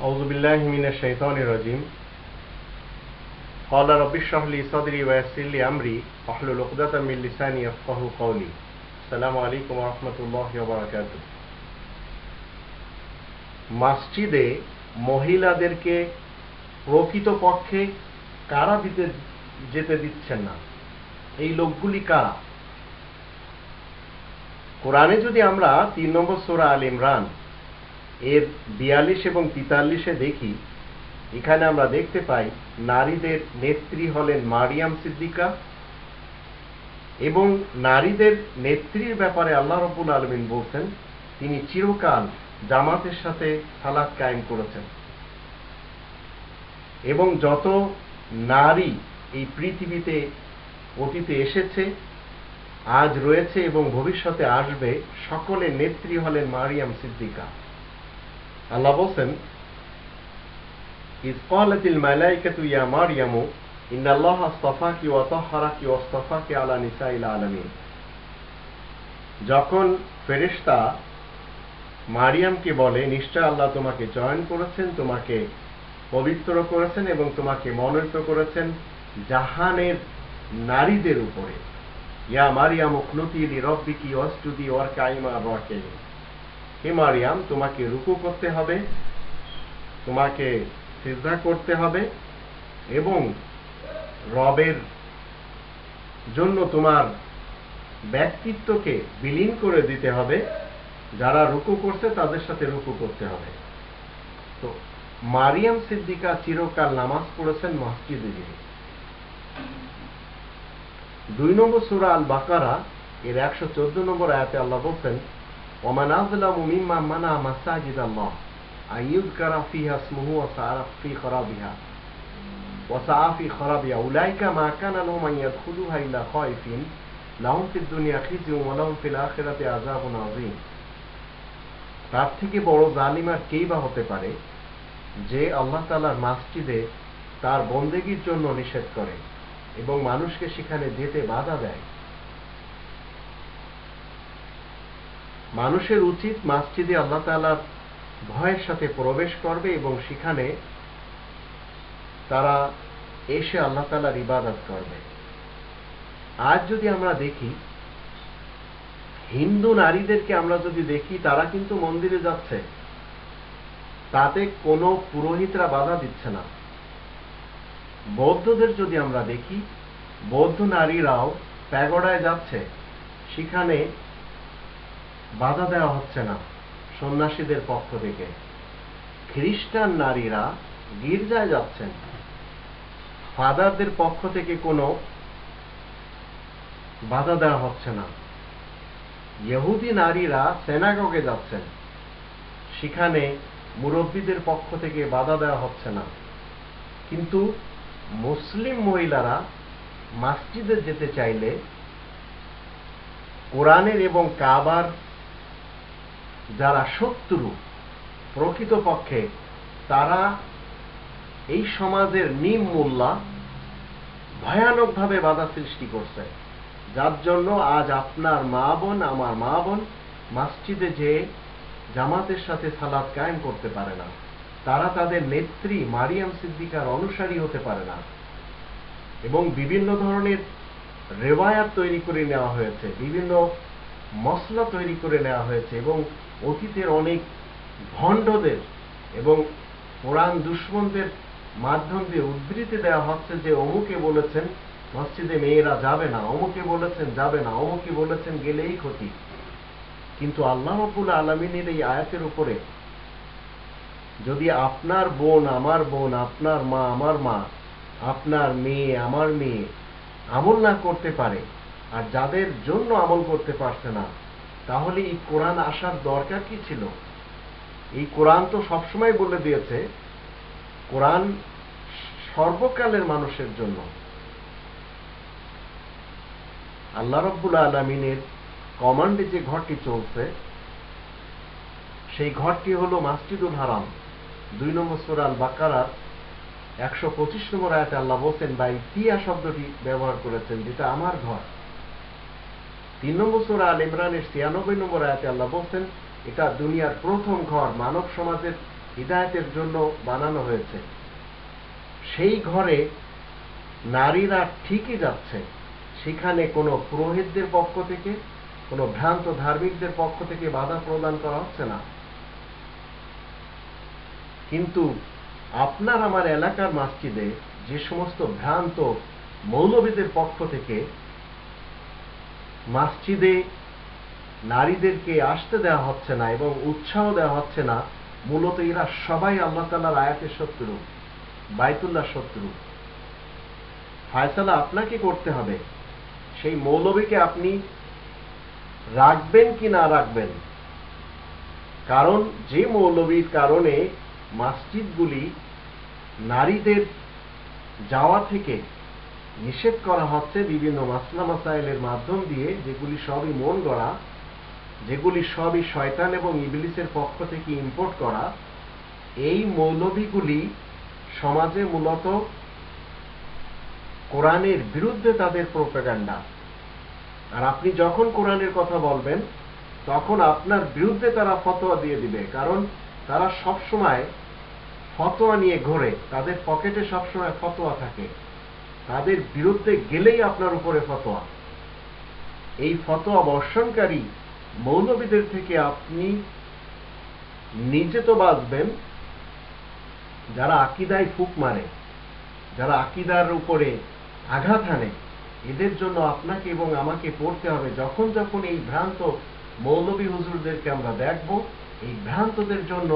أعوذ بالله من الشيطان الرجيم قال رب اشرح لي صدري ويسر لي أمري واحلل عقدة من لساني يفقهوا قولي السلام عليكم ورحمة الله وبركاته মসজিদে মহিলাদেরকে প্রকৃতপক্ষে কারা দিতে যেতে দিচ্ছেন না এই লোকগুলি কারা কোরআনে যদি আমরা তিন নম্বর সোরা আল ইমরান এর বিয়াল্লিশ এবং তিতাল্লিশে দেখি, এখানে আমরা দেখতে পাই নারীদের নেত্রী হলেন মারিয়াম সিদ্দিকা এবং নারীদের নেত্রীর ব্যাপারে আল্লাহ রব্বুল আলমিন বলছেন, তিনি চিরকাল জামাতের সাথে সালাদ কায়েম করেছেন। এবং যত নারী এই পৃথিবীতে অতীতে এসেছে, আজ রয়েছে এবং ভবিষ্যতে আসবে, সকলে নেত্রী হলেন মারিয়াম সিদ্দিকা। আল্লাহ বলছেন ইসকালাতিল মালাইকাতু ইয়া মারইয়ামু ইন্নাল্লাহ আস্তাফাকি ওয়া তাহহারাকি ওয়া আস্তাফাকি আলা নিসাইল আলামিন। যখন ফেরেশতা মারিয়ামকে বলে, নিশ্চয় আল্লাহ তোমাকে চয়ন করেছেন, তোমাকে পবিত্র করেছেন এবং তোমাকে মনোনীত করেছেন জাহানের নারীদের উপরে। ইয়া মারিয়াম ওখলুতি রব্বিকি অস্তুতি ওয়ার কাইমা রকে হে মারিয়াম, তোমাকে রুকু করতে হবে, তোমাকে সিজদা করতে হবে এবং রবের জন্য তোমার ব্যক্তিত্বকে বিলীন করে দিতে হবে। যারা রুকু করছে, তাদের সাথে রুকু করতে হবে। তো মারিয়াম সিদ্দিকা চিরকাল নামাজ পড়েছেন মসজিদে গিয়ে। দুই নম্বর সুরা আল বাকারা এর একশো চোদ্দ নম্বর আয়াতে আল্লাহ বলছেন মিম্মা মানা মাসাজিদ আল্লাহ আইয়ুযকারা ফিহা ইসমুহু ওয়া সাআরা ফি খরাবিহা ওয়া সাআ ফি খরাবিহা উলাইকা মা কানা লাহুম আন ইয়াদখুলুহা ইল্লা খায়ফিন লাহুম ফিদ দুনিয়া খিজিউন ওয়া লাহুম ফিল আখিরাতি আযাবুন আযীম তার থেকে বড় জালিম আর কেই বা হতে পারে যে আল্লাহ তাআলার মসজিদে তার বন্দেগীর জন্য নিষেধ করে এবং মানুষকে সেখানে যেতে বাধা দেয়। মানুষের উচিত মসজিদে আল্লাহ তাআলার ভয়ের সাথে প্রবেশ করবে এবং সেখানে তারা এসে আল্লাহ তাআলার ইবাদত করবে। আজ যদি আমরা দেখি, হিন্দু নারীদেরকে আমরা যদি দেখি, তারা কিন্তু মন্দিরে যাচ্ছে। তাতে কোনো পুরোহিতরা বাধা দিচ্ছে না। বৌদ্ধদের যদি আমরা দেখি, বৌদ্ধ নারীরাও প্যাগোডায় যাচ্ছে। সেখানে বাধা দেওয়া হচ্ছে না সন্ন্যাসীদের পক্ষ থেকে। খ্রিস্টান নারীরা গির্জায় যাচ্ছেন। ফাদারদের পক্ষ থেকে কোনো বাধা দেওয়া হচ্ছে না। ইহুদি নারীরা সেনাগগে যাচ্ছেন। সেখানে মুরব্বীদের পক্ষ থেকে বাধা দেওয়া হচ্ছে না। কিন্তু মুসলিম মহিলারা মসজিদে যেতে চাইলে কোরআনের এবং কাবার যারা শত্রু প্রকৃতপক্ষে, তারা এই সমাজের নিম মোল্লা ভয়ানকভাবে বাধা সৃষ্টি করছে। যার জন্য আজ আপনার মা বোন, আমার মা বোন মসজিদে যে জামাতের সাথে সালাদ কায়েম করতে পারে না। তারা তাদের নেত্রী মারিয়াম সিদ্দিকার অনুসারী হতে পারে না। এবং বিভিন্ন ধরনের রেওয়ায়াত তৈরি করে নেওয়া হয়েছে, বিভিন্ন মশলা তৈরি করে নেওয়া হয়েছে এবং অতীতের অনেক ভণ্ডদের এবং কোরআন দুশ্মনদের মাধ্যম দিয়ে উদ্ধৃতি দেওয়া হচ্ছে যে অমুকে বলেছেন, মসজিদে মেয়েরা যাবে না, অমুকে বলেছেন, যাবে না, অমুকে বলেছেন, গেলেই ক্ষতি। কিন্তু আল্লাহ রব্বুল আলমিনের এই আয়াতের উপরে, যদি আপনার বোন আমার বোন, আপনার মা আমার মা, আপনার মেয়ে আমার মেয়ে আমল না করতে পারে, আর যাদের জন্য আমল করতে পারছে না তাহলে এই কোরআন আসার দরকার কি ছিল? এই কোরআন তো সবসময় বলে দিয়েছে, কোরআন সর্বকালের মানুষের জন্য। আল্লাহ রব্বুল আলমিনের কমান্ডে যে ঘরটি চলছে, সেই ঘরটি হলো মাসজিদুল হারাম। দুই নম্বর সুরাল বাকারার একশো পঁচিশ নম্বর আয়াতে আল্লাহ বলছেন বা ইতিয়া শব্দটি ব্যবহার করেছেন, যেটা আমার ঘর। তিন নম্বর সুরা আল ইমরানের ছিয়ানব্বই নম্বর আয়াতে আল্লাহ বলছেন, এটা দুনিয়ার প্রথম ঘর মানব সমাজের হিদায়তের জন্য বানানো হয়েছে। সেই ঘরে নারীরা ঠিকই যাচ্ছে। সেখানে কোনো পুরোহিতদের পক্ষ থেকে, কোনো ভ্রান্ত ধার্মিকদের পক্ষ থেকে বাধা প্রদান করা হচ্ছে না। কিন্তু আপনার আমার এলাকার মসজিদে যে সমস্ত ভ্রান্ত মৌলবীদের পক্ষ থেকে মসজিদে নারীদেরকে আসতে দেওয়া হচ্ছে না এবং উৎসাহ দেওয়া হচ্ছে না। মূলত এরা সবাই আল্লাহ তালার আয়াতের শত্রু বাইতুল্লাহ শত্রু। ফায়সালা আপনাকে করতে হবে। সেই মৌলবীকে আপনি রাখবেন কি না রাখবেন? কারণ যে মৌলবীর কারণে মসজিদগুলি নারীদের যাওয়া থেকে নিষেধ করা হচ্ছে বিভিন্ন মাসলা মাসাইলের মাধ্যম দিয়ে যেগুলি সবই মন গড়া, যেগুলি সবই শয়তান এবং ইবলিসের পক্ষ থেকে ইম্পোর্ট করা, এই মৌলবীগুলি সমাজে মূলত কোরআনের বিরুদ্ধে তাদের প্রোপাগান্ডা আর আপনি যখন কোরআনের কথা বলবেন, তখন আপনার বিরুদ্ধে তারা ফতোয়া দিয়ে দিবে, কারণ তারা সব সময় ফতোয়া নিয়ে ঘোরে, তাদের পকেটে সবসময় ফতোয়া থাকে। তাদের বিরুদ্ধে গেলেই আপনার উপরে ফতোয়া। এই ফতোয়া বর্ষণকারী মৌলবীদের থেকে আপনি নিজে তো বাঁচবেন, যারা আকিদায় ফুক মারে, যারা আকিদার উপরে আঘাত হানে, এদের জন্য আপনাকে এবং আমাকে পড়তে হবে। যখন যখন এই ভ্রান্ত মৌলবী হুজুরদেরকে আমরা দেখব, এই ভ্রান্তদের জন্য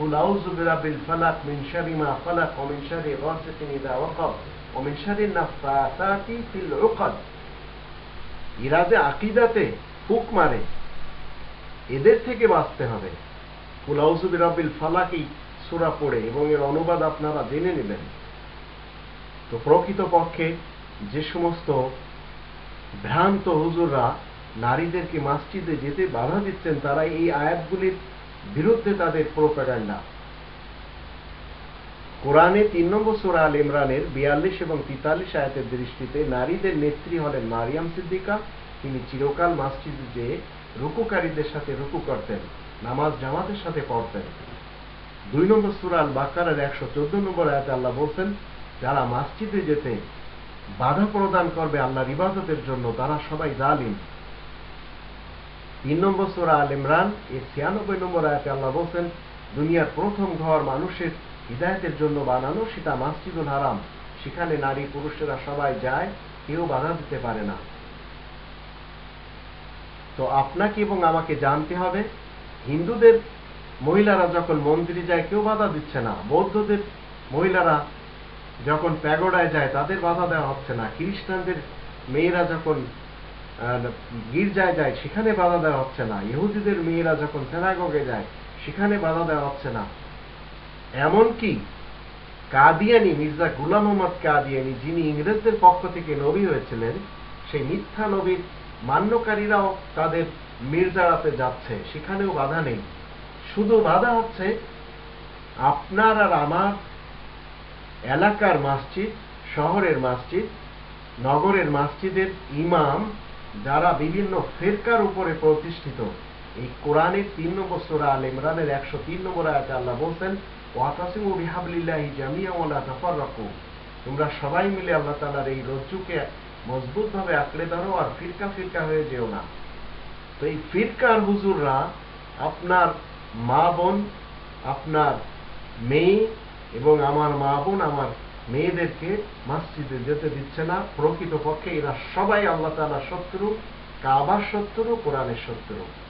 বিরাব্বিল ফালাক মিন শারি মা ফালাক ওয়া মিন শারি গাসিকিন ইযা ওয়াকাব ওয়া মিন শারি নাফাসাতি ফিল উকাদ এরা আকিদাতে ফুক মারে। এদের থেকে বাঁচতে হবে। কুল আউযু বিরাব্বিল ফালাকই সূরা পড়ে এবং এর অনুবাদ আপনারা জেনে নেবেন। তো প্রকৃতপক্ষে যে সমস্ত ভ্রান্ত হুজুররা নারীদেরকে মসজিদে যেতে বাধা দিচ্ছেন, তারা এই আয়াতগুলির বিরুদ্ধে তাদের প্রোপাগান্ডা। কোরআনে তিন নম্বর সোরা আল ইমরানের বিয়াল্লিশ এবং তেতাল্লিশ আয়াতের দৃষ্টিতে নারীদের নেত্রী হলেন মারিয়াম সিদ্দিকা। তিনি চিরকাল মসজিদে যে রুকুকারীদের সাথে রুকু করতেন, নামাজ জামাতের সাথে পড়তেন। দুই নম্বর সুরা আল বাকারের একশো চোদ্দ নম্বর আয়াতে আল্লাহ বলছেন, যারা মসজিদে যেতে বাধা প্রদান করবে আল্লাহর ইবাদতের জন্য, তারা সবাই জালিম। তিন নম্বর সোরা আল ইমরান, এর ছিয়ানব্বই নম্বর আয়াতে আল্লাহ বলছেন, দুনিয়ার প্রথম ঘর মানুষের হৃদায়তের জন্য বানানো, সেটা মাসজিদুল হারাম। সেখানে নারী পুরুষেরা সবাই যায়, কেউ বাধা দিতে পারে না। তো আপনাকে এবং আমাকে জানতে হবে, হিন্দুদের মহিলারা যখন মন্দিরে যায়, কেউ বাধা দিচ্ছে না। বৌদ্ধদের মহিলারা যখন প্যাগোডায় যায়, তাদের বাধা দেওয়া হচ্ছে না। খ্রিস্টানদের মেয়েরা যখন গির্জায় যায় সেখানে বাধা দেওয়া হচ্ছে না। ইহুদিদের মেয়েরা যখন সেনাগগে যায়, সেখানে বাধা দেওয়া হচ্ছে না। এমনকি কাদিয়ানি, মির্জা গুলাম মোহাম্মদ কাদিয়ানি, যিনি ইংরেজদের পক্ষ থেকে নবী হয়েছিলেন, সেই মিথ্যা নবীর মান্যকারীরাও তাদের মির্জারাতে যাচ্ছে। সেখানেও বাধা নেই। শুধু বাধা হচ্ছে, আপনার আর আমার এলাকার মসজিদ, শহরের মসজিদ, নগরের মসজিদের ইমাম যারা বিভিন্ন ফেরকার উপরে প্রতিষ্ঠিত। এই কোরআনের তিন নম্বর সোরা আল ইমরানের একশো তিন নম্বর আয়াতে আল্লাহ বলছেন জামিয়া তোমরা সবাই মিলে আল্লাহ এই রজ্জুকে মজবুতভাবে আঁকড়ে ধরো আর ফিরকা ফিরকা হয়ে যেও না। তো এই ফিরকার হুজুররা আপনার মা বোন, আপনার মেয়ে এবং আমার মা বোন, আমার মেয়েদেরকে মসজিদে যেতে দিচ্ছে না। প্রকৃতপক্ষে এরা সবাই আল্লাহ তালা শত্রু, কাবার শত্রু, কোরআনের শত্রু।